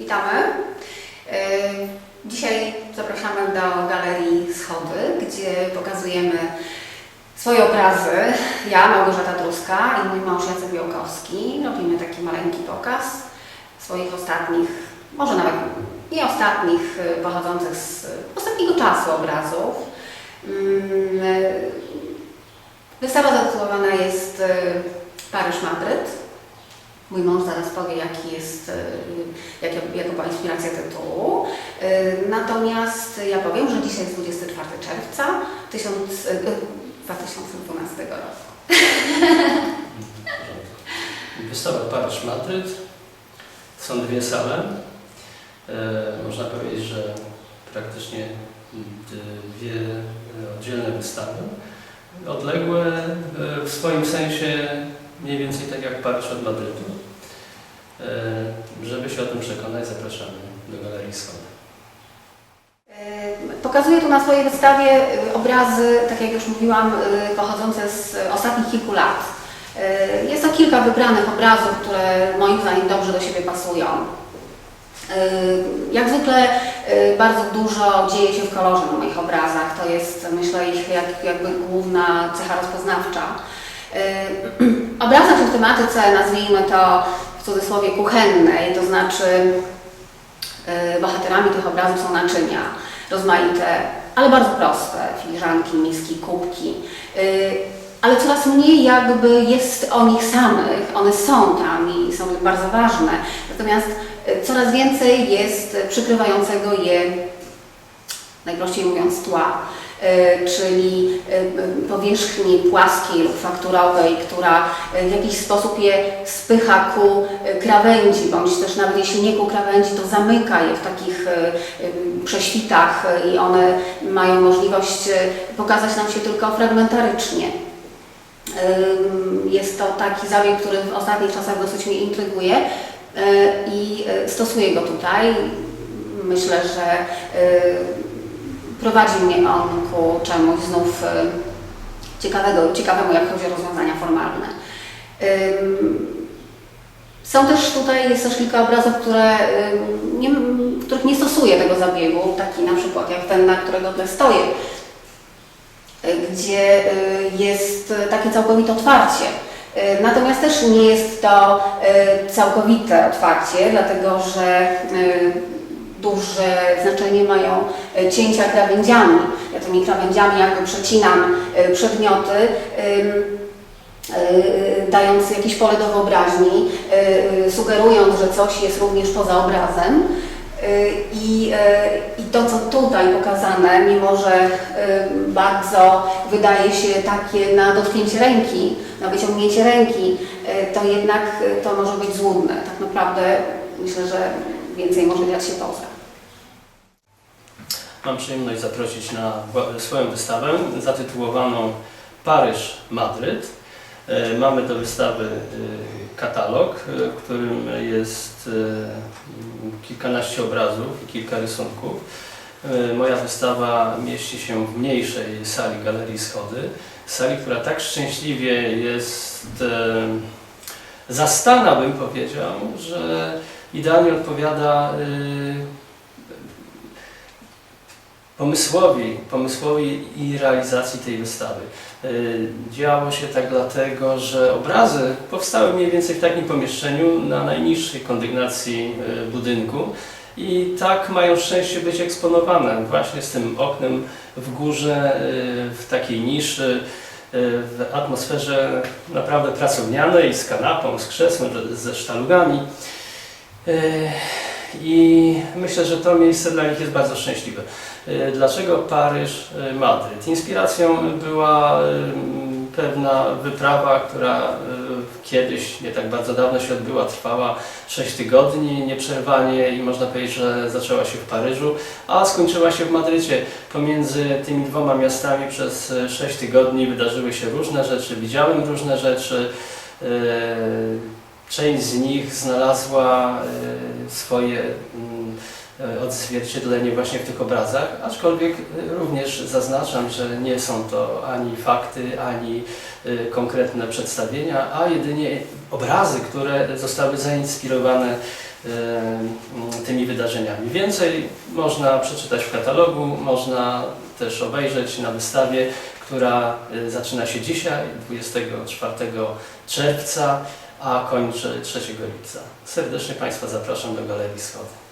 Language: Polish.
Witamy. E, Dzisiaj zapraszamy do Galerii Schody, gdzie pokazujemy swoje obrazy. Ja, Małgorzata Truska i mój mąż Jacek Białkowski. Robimy taki maleńki pokaz swoich ostatnich, może nawet nie ostatnich, e, pochodzących z ostatniego czasu obrazów. Mm, e, Wystawa zatytułowana jest Paryż-Madryt. Mój mąż zaraz powie, jaki jest, y, jak, jaka była inspiracja tytułu. Y, Natomiast ja powiem, że dzisiaj jest 24 czerwca 1000, y, 2012 roku. Wystawa Paryż-Madryt. Są dwie sale. E, można powiedzieć, że praktycznie dwie oddzielne wystawy. Odległe e, w swoim sensie mniej więcej tak jak Paryż od Madrytu. E, żeby się o tym przekonać, zapraszamy do Galerii Schody. Y, Pokazuję tu na swojej wystawie y, obrazy, tak jak już mówiłam, pochodzące z ostatnich kilku lat. Jest to kilka wybranych obrazów, które moim zdaniem dobrze do siebie pasują. Jak zwykle bardzo dużo dzieje się w kolorze na moich obrazach. To jest, myślę, ich jak, jakby główna cecha rozpoznawcza. Y, Obrazy są w tematyce, nazwijmy to w cudzysłowie kuchennej, to znaczy y, bohaterami tych obrazów są naczynia rozmaite, ale bardzo proste, filiżanki, miski, kubki. Y, Ale coraz mniej jakby jest o nich samych, one są tam i są bardzo ważne, natomiast coraz więcej jest przykrywającego je, najprościej mówiąc, tła, czyli y, powierzchni płaskiej lub fakturowej, która y, w jakiś sposób je spycha ku krawędzi, bądź też nawet jeśli nie ku krawędzi, to zamyka je w takich prześwitach i one mają możliwość pokazać nam się tylko fragmentarycznie. Jest to taki zabieg, który w ostatnich czasach dosyć mnie intryguje i stosuję go tutaj. Myślę, że y, prowadzi mnie on ku czemuś znów y, ciekawego, ciekawemu, jak chodzi o rozwiązania formalne. Są też tutaj, jest też kilka obrazów, które, ym, nie, których nie stosuję tego zabiegu, taki na przykład jak ten, na którego tle stoję, y, gdzie y, jest y, takie całkowite otwarcie. Y, Natomiast też nie jest to y, całkowite otwarcie, dlatego że y, duże znaczenie mają y, cięcia krawędziami. Ja tymi krawędziami jakby przecinam y, przedmioty, y, dając jakieś pole do wyobraźni, sugerując, że coś jest również poza obrazem. I, I to, co tutaj pokazane, mimo że bardzo wydaje się takie na dotknięcie ręki, na wyciągnięcie ręki, to jednak to może być złudne. Tak naprawdę myślę, że więcej może dziać się poza. Mam przyjemność zaprosić na swoją wystawę zatytułowaną Paryż-Madryt. E, Mamy do wystawy e, katalog, e, w którym jest kilkanaście obrazów i kilka rysunków. Moja wystawa mieści się w mniejszej sali Galerii Schody, sali, która tak szczęśliwie jest zastana, bym powiedział, że idealnie odpowiada e, pomysłowi, pomysłowi i realizacji tej wystawy. Y, Działo się tak dlatego, że obrazy powstały mniej więcej w takim pomieszczeniu na najniższej kondygnacji y, budynku i tak mają szczęście być eksponowane właśnie z tym oknem w górze, y, w takiej niszy, y, w atmosferze naprawdę pracownianej, z kanapą, z krzesłem, ze sztalugami. Y, I myślę, że to miejsce dla nich jest bardzo szczęśliwe. Y, Dlaczego Paryż, y, Madryt? Inspiracją była pewna wyprawa, która kiedyś, nie tak bardzo dawno się odbyła, trwała 6 tygodni nieprzerwanie i można powiedzieć, że zaczęła się w Paryżu, a skończyła się w Madrycie. Pomiędzy tymi dwoma miastami przez y, 6 tygodni wydarzyły się różne rzeczy, widziałem różne rzeczy. Y, Część z nich znalazła y, swoje mm, e, odzwierciedlenie właśnie w tych obrazach, aczkolwiek e, również zaznaczam, że nie są to ani fakty, ani konkretne przedstawienia, a jedynie obrazy, które zostały zainspirowane y, tymi wydarzeniami. Więcej można przeczytać w katalogu, można też obejrzeć na wystawie, która y, zaczyna się dzisiaj, 24 czerwca, a kończy 3 lipca. Serdecznie Państwa zapraszam do Galerii Schody.